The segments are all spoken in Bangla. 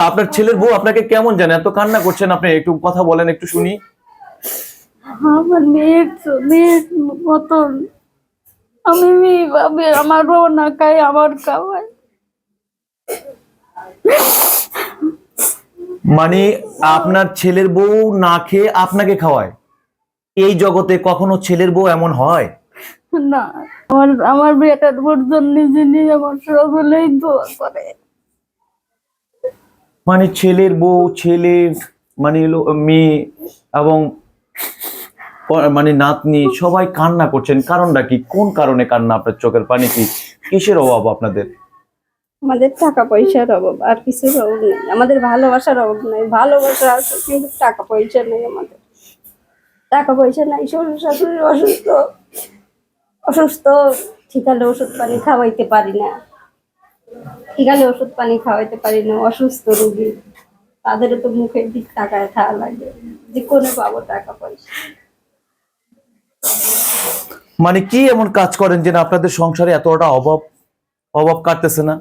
আপনার ছেলের বউ আপনাকে কেমন জানে? এত কান্না করছেন আপনি একটু কথা বলেন একটু শুনি। আমার মেয়ের তো- মেয়ের মতন। আমি মেয়ে ভাবে আমারও না খাই আমার খাওয়াই মানে আপনার ছেলের বউ না খেয়ে আপনাকে খাওয়ায়? এই জগতে কখনো ছেলের বউ এমন হয়? না আমার আমার বেটার নিজে নিজে আমার সকলেই দোয়া করে। মানে ছেলের বউ ছেলে মানে মেয়ে এবং মানে নাতনি, সবাই কান্না করছেন। কারণটা কি? কোন কারণে কান্না আপনার চোখের পানি কি? কিসের অভাব আপনাদের? আমাদের টাকা পয়সার অভাব, আর কিছুর অভাব নেই। আমাদের ভালোবাসার অভাব নেই। ভালোবাসা আছে, কিন্তু টাকা পয়সা নেই আমাদের। টাকা পয়সা নাই, শ্বশুর শাশুড়ি অসুস্থ অসুস্থ, ঠিকালে ওষুধ পানি খাওয়াইতে পারি না। ঠিকালে ওষুধ পানি খাওয়াইতে পারি না অসুস্থ রোগী। তাদেরও তো মুখের দিক টাকায় খাওয়া লাগে যে কোনো পাবো টাকা পয়সা। মানে কি এমন কাজ করেন যে আপনাদের সংসারে এতটা অভাব অভাব কাটতেছে না?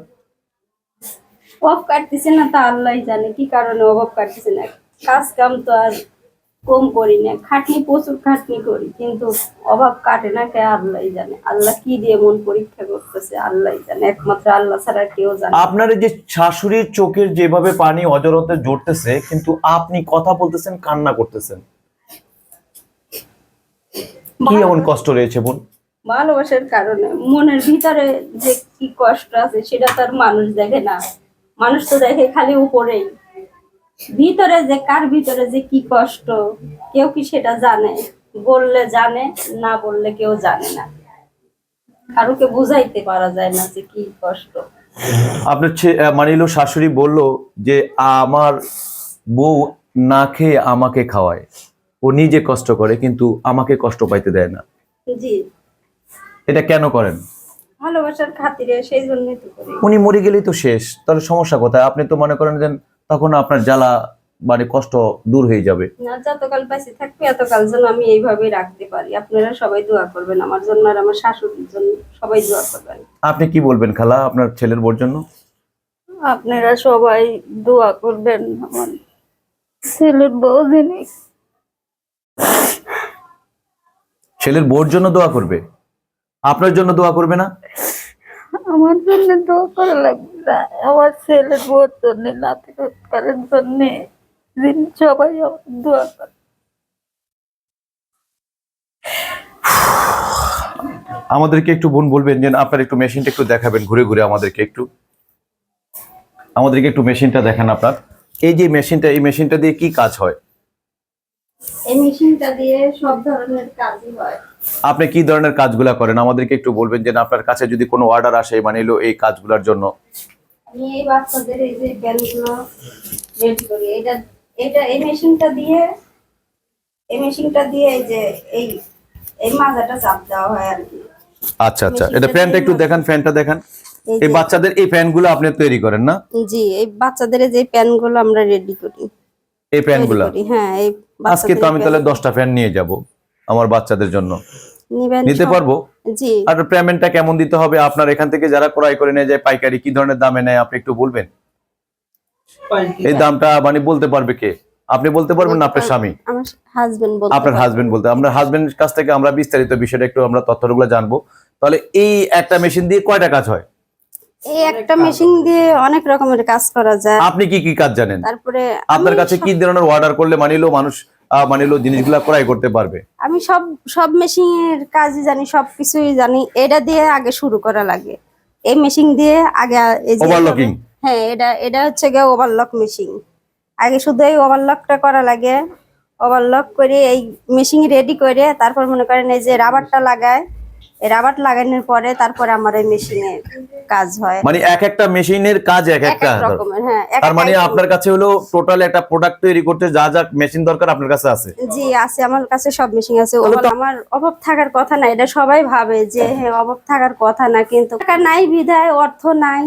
অভাব কাটতেছে না তা আল্লাহ জানে কি কারণে অভাব কাটতেছে না? কাজ কাম তো আর কম করি না খাটনি প্রচুর খাটনি করি কিন্তু অভাব কাটে না কে আল্লাহ জানে। আল্লাহ কি দিয়ে মন পরীক্ষা করতেছে আল্লাহ জানে। একমাত্র আল্লাহ ছাড়া কেউ জানে আপনার যে শাশুড়ির চোখের যেভাবে পানি অজরতে জড়তেছে কিন্তু আপনি কথা বলতেছেন কান্না করতেছেন। কি এমন কষ্ট রয়েছে বোন? ভালোবাসার কারণে। মনের ভিতরে যে কি কষ্ট আছে সেটা তার মানুষ দেখে না। মানুষ তো দেখে খালি উপরেই। ভিতরে যে কার ভিতরে যে কি কষ্ট কেউ কি সেটা জানে? বললে জানে না বললে কেউ জানে না। কারোকে বুঝাইতে পারা যায় না যে কি কষ্ট। আপনার মানে হলো শাশুড়ি বলল যে আমার বউ না খেয়ে আমাকে খাওয়ায়। ও নিজে কষ্ট করে কিন্তু আমাকে কষ্ট পাইতে দেয় না। জি। এটা কেন করেন? ভালোবাসার খাতিরে সেই জন্যই তো করি। উনি মরে গেলেই তো শেষ। তাহলে সমস্যা কোথায়? আপনি তো মনে করেন যে তখন আপনার জ্বালা মানে কষ্ট দূর হয়ে যাবে। না যতকাল পাইছে থাকবে এতকাল যেন আমি এইভাবে রাখতে পারি। আপনারা সবাই দোয়া করবেন আমার জন্য আর আমার শাশুড়ির জন্য সবাই দোয়া করবেন। আপনি কি বলবেন খালা আপনার ছেলের বোর জন্য? আপনারা সবাই দোয়া করবেন আমার ছেলের বউ যিনি। ছেলের বোর জন্য দোয়া করবে? আপনার জন্য দোয়া করবে না? আমার জন্য দোয়া করা লাগবে। আমার ছেলের বউর জন্য নাতি করার জন্য যিনি সবাই আমার দোয়া করে। আমাদেরকে একটু বোন বলবেন যে আপনার একটু মেশিনটা একটু দেখাবেন ঘুরে ঘুরে আমাদেরকে একটু। আমাদেরকে একটু মেশিনটা দেখান আপনার। এই যে মেশিনটা এই মেশিনটা দিয়ে কি কাজ হয়? এই মেশিনটা দিয়ে সব ধরনের কাজই হয়। আপনি কি ধরনের কাজগুলা করেন? আমাদেরকে একটু বলবেন যে আপনার কাছে যদি কোনো অর্ডার আসে মানে এলো এই কাজগুলোর জন্য। আমি এই বাচ্চাদের এই যে রেডি করি এটা এটা এই মেশিনটা দিয়ে এই মেশিনটা দিয়ে এই যে এই এই মাজাটা চাপ দেওয়া হয় আর কি। আচ্ছা আচ্ছা। এটা ফ্যানটা একটু দেখান ফ্যানটা দেখান। এই বাচ্চাদের এই ফ্যানগুলো আপনি তৈরি করেন না? জি এই বাচ্চাদের যে প্যানগুলো আমরা রেডি করি। এই করি, হ্যাঁ এই আজকে তো আমি তাহলে দশটা ফ্যান নিয়ে যাব আমার বাচ্চাদের জন্য। নিতে পারব? আর পেমেন্টটা কেমন দিতে হবে? আপনার এখান থেকে যারা ক্রয় করে নিয়ে যায় পাইকারি কি ধরনের দামে নেয়? আপনি একটু বলবেন। এই দামটা মানে বলতে পারবে কে? আপনি বলতে পারবেন না আপনার স্বামী? আমার হাজবেন্ড বলতে আপনার হাজবেন্ড বলতে। আপনার হাজবেন্ডের কাছ থেকে আমরা বিস্তারিত বিষয়টা একটু আমরা তথ্যগুলো জানব। তাহলে এই একটা মেশিন দিয়ে কয়টা কাজ হয়? এই একটা মেশিন দিয়ে অনেক রকমের কাজ করা যায়। আপনি কি কি কাজ জানেন? তারপরে আপনার কাছে কি ধরনের অর্ডার করলে মানিলো মানুষ মানিলো জিনিসগুলা ক্রয় করতে পারবে। আমি সব সব মেশিনের কাজই জানি সব কিছুই জানি। এটা দিয়ে আগে শুরু করা লাগে। এই মেশিন দিয়ে আগে ওভারলকিং হ্যাঁ এটা এটা হচ্ছে গিয়ে ওভারলক মেশিন আগে শুধু এই ওভারলকটা করা লাগে। ওভারলক করে এই মেশিন রেডি করে তারপর মনে করেন এই যে রাবারটা লাগায় রাবার লাগানোর পরে তারপরে আমার এই মেশিনে কাজ হয়। মানে এক একটা মেশিনের কাজ এক এক একটা। এক রকমের হ্যাঁ তার মানে আপনার কাছে হলো টোটাল একটা প্রোডাক্ট তৈরি করতে যা যা মেশিন দরকার আপনার কাছে আছে। জি আছে আমার কাছে সব মেশিন আছে। আমার অভাব থাকার কথা না এটা সবাই ভাবে যে হ্যাঁ অভাব থাকার কথা না কিন্তু টাকা নাই বিধায় অর্থ নাই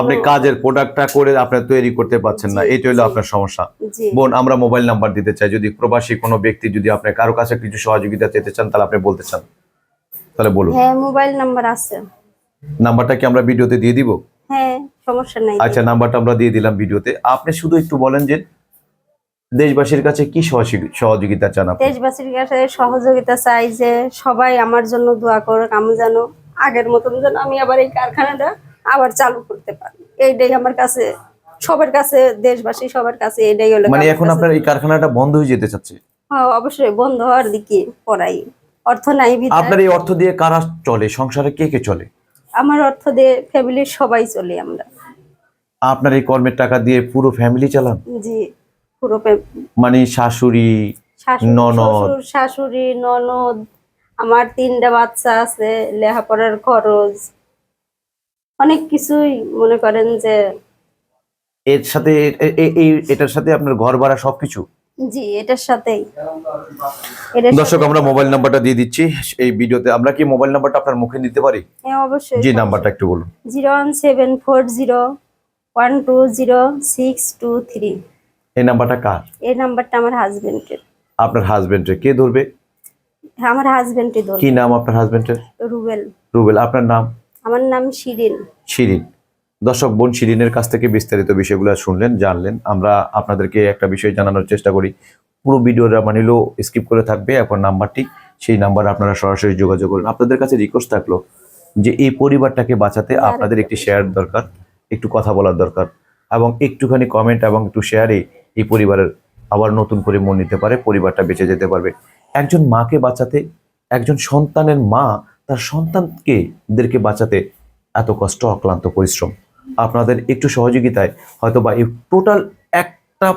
আপনি কাজের প্রোডাক্টটা করে আপনি তৈরি করতে পারছেন না এটা হলো আপনার সমস্যা। বোন আমরা মোবাইল নাম্বার দিতে চাই। যদি প্রবাসী কোনো ব্যক্তি যদি আপনার কারও কাছে কিছু সহযোগিতা পেতে চান তাহলে আপনি বলতে চান। তাহলে বলুন। হ্যাঁ মোবাইল নাম্বার আছে। নাম্বারটা কি আমরা ভিডিওতে দিয়ে দিব? হ্যাঁ সমস্যা নাই। আচ্ছা নাম্বারটা আমরা দিয়ে দিলাম ভিডিওতে। আপনি শুধু একটু বলেন যে দেশবাসীর কাছে কি সহযোগি- সহযোগিতা চান আপনি? দেশবাসীর কাছে সহযোগিতা চাই যে সবাই আমার জন্য দোয়া করুক আমি যেন আগের মতন যেন আমি আবার এই কারখানাটা আবার চালু করতে পারি। এইটাই আমার কাছে সবার কাছে দেশবাসী সবার কাছে এটাই হলো মানে এখন আপনার এই কারখানাটা বন্ধ হয়ে যেতে চাচ্ছে? হ্যাঁ, অবশ্যই বন্ধ হওয়ার দিকে পড়াই। অর্থ নাই আপনার এই অর্থ দিয়ে কারা চলে? সংসারে কে কে চলে? আমার অর্থ দিয়ে ফ্যামিলির সবাই চলি আমরা। আপনার এই কর্মের টাকা দিয়ে পুরো ফ্যামিলি চালান? জি পুরো মানে শাশুড়ি ননদ। শাশুড়ি ননদ আমার তিনটা বাচ্চা আছে লেখাপড়ার খরচ। অনেক কিছুই মনে করেন যে এর সাথে এটার সাথে আপনার ঘর ভাড়া সবকিছু? জি এটার সাথেই। দর্শক আমরা মোবাইল নাম্বারটা দিয়ে দিচ্ছি। এই ভিডিওতে আমরা কি মোবাইল নাম্বারটা আপনার মুখে নিতে পারি? হ্যাঁ অবশ্যই। জি নাম্বারটা একটু বলুন। Zero one seven four zero one two zero six two three. এই নাম্বারটা কার? এই নাম্বারটা আমার হাজবেন্ডের আপনার হাজবেন্ডের কে ধরবে? আমার হাজবেন্ডই কি নাম আপনার হাজবেন্ডের রুবেল। রুবেল আপনার নাম? আমার নাম শিরিন। শিরিন। দর্শক বোন শিরিনের কাছ থেকে বিস্তারিত বিষয়গুলো শুনলেন জানলেন। আমরা আপনাদেরকে একটা বিষয় জানানোর চেষ্টা করি। পুরো ভিডিওটা মানিলেও স্কিপ করে থাকবে এখন নাম্বারটি সেই নাম্বার আপনারা সরাসরি যোগাযোগ করুন। আপনাদের কাছে রিকোয়েস্ট থাকল যে এই পরিবারটাকে বাঁচাতে আপনাদের একটি শেয়ার দরকার একটু কথা বলার দরকার এবং একটুখানি কমেন্ট এবং একটু শেয়ারে এই পরিবারের আবার নতুন করে মন নিতে পারে পরিবারটা বেঁচে যেতে পারবে। একজন মাকে বাঁচাতে একজন সন্তানের মা তার সন্তানকে দেরকে বাঁচাতে এত কষ্ট অক্লান্ত পরিশ্রম। আপনাদের একটু সহযোগিতায় হয়তো বা এই টোটাল একটা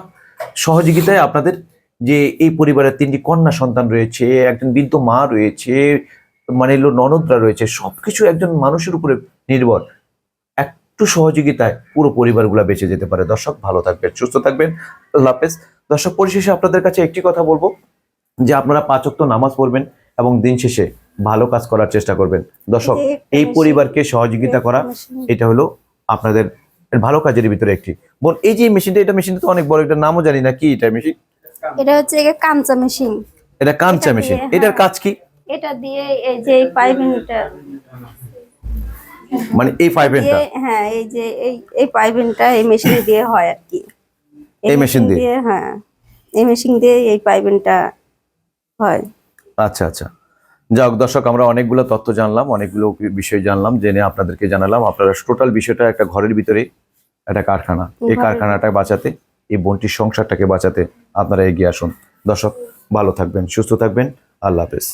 সহযোগিতায় আপনাদের যে এই পরিবারের তিনটি কন্যা সন্তান রয়েছে একজন বৃদ্ধ মা রয়েছে মানে ননদরা রয়েছে সবকিছু একজন মানুষের উপরে নির্ভর। একটু সহযোগিতায় পুরো পরিবারগুলো বেঁচে যেতে পারে। দর্শক ভালো থাকবেন সুস্থ থাকবেন। আল্লাহ হাফেজ। দর্শক পরিশেষে আপনাদের কাছে একটি কথা বলব যে আপনারা পাঁচক্ত নামাজ পড়বেন এবং দিন শেষে ভালো কাজ করার চেষ্টা করবেন। দর্শক এই পরিবারকে সহযোগিতা করা এটা হলো আপনাদের ভালো কাজের ভিতরে একটি। বোন এই যে মেশিনটা এটা মেশিনটা তো অনেক বড় একটা নামও জানি না কি এটা মেশিন? এটা হচ্ছে কাঞ্চা মেশিন। এটা কাঞ্চা মেশিন। এটার হ্যাঁ। কাজ কি? এটা দিয়ে এই যে এই পাইপিংটা মানে এই দিয়ে হ্যাঁ এই যে এই এই পাইপিংটা এই মেশিন দিয়ে হয় আর কি। এই মেশিন দিয়ে? হ্যাঁ। এই মেশিন দিয়ে এই পাইপিংটা হয়। আচ্ছা আচ্ছা। যাক দর্শক আমরা অনেকগুলো তথ্য জানলাম অনেকগুলো বিষয় জানলাম জেনে আপনাদেরকে জানালাম। আপনারা টোটাল বিষয়টা একটা ঘরের ভিতরে একটা কারখানা। এই কারখানাটা বাঁচাতে এই বোনটির সংসারটাকে বাঁচাতে আপনারা এগিয়ে আসুন। দর্শক ভালো থাকবেন সুস্থ থাকবেন। আল্লাহ হাফেজ।